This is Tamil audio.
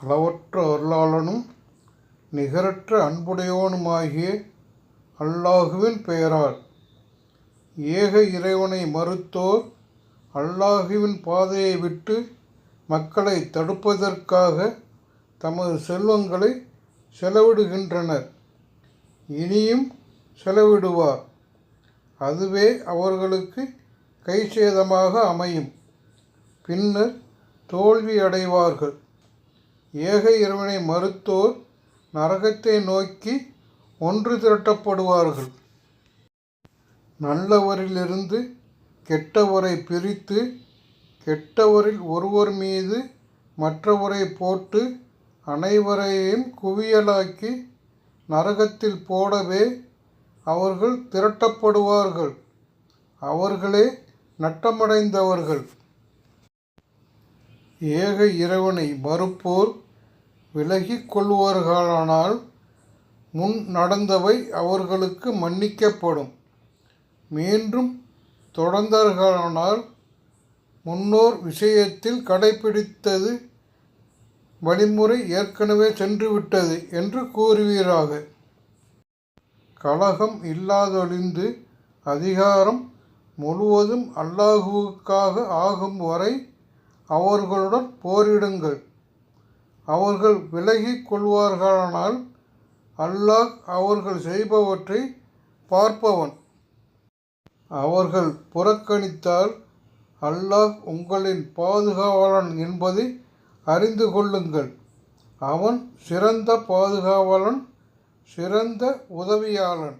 அளவற்ற அருளாளனும் நிகரற்ற அன்புடையோனுமாகிய அல்லாஹுவின் பெயரால் ஏக இறைவனை மறுத்தோர் அல்லாஹுவின் பாதையை விட்டு மக்களை தடுப்பதற்காக தமது செல்வங்களை செலவிடுகின்றனர். இனியும் செலவிடுவார். அதுவே அவர்களுக்கு கைசேதமாக அமையும். பின்னர் தோல்வி அடைவார்கள். ஏக இறைவனை மறுத்தோர் நரகத்தை நோக்கி ஒன்று திரட்டப்படுவார்கள். நல்லவரிலிருந்து கெட்டவரை பிரித்து கெட்டவரில் ஒருவர் மீது மற்றவரை போட்டு அனைவரையும் குவியலாக்கி நரகத்தில் போடவே அவர்கள் திரட்டப்படுவார்கள். அவர்களே நட்டமடைந்தவர்கள். ஏக இறைவனை மறுப்போர் விலகிக் கொள்வார்களானால் முன் நடந்தவை அவர்களுக்கு மன்னிக்கப்படும். மீண்டும் தொடர்ந்தார்களானால் முன்னோர் விஷயத்தில் கடைப்பிடித்தது வழிமுறை ஏற்கனவே சென்றுவிட்டது என்று கூறுவீராக. கலகம் இல்லாதொழிந்து அதிகாரம் முழுவதும் அல்லாஹுவுக்காக ஆகும் வரை அவர்களுடன் போரிடுங்கள். அவர்கள் விலகிக் கொள்வார்களானால் அல்லாஹ் அவர்கள் செய்பவற்றை பார்ப்பவன். அவர்கள் புறக்கணித்தால் அல்லாஹ் உங்களின் பாதுகாவலன் என்பதை அறிந்து கொள்ளுங்கள். அவன் சிறந்த பாதுகாவலன் சிறந்த உதவியாளன்.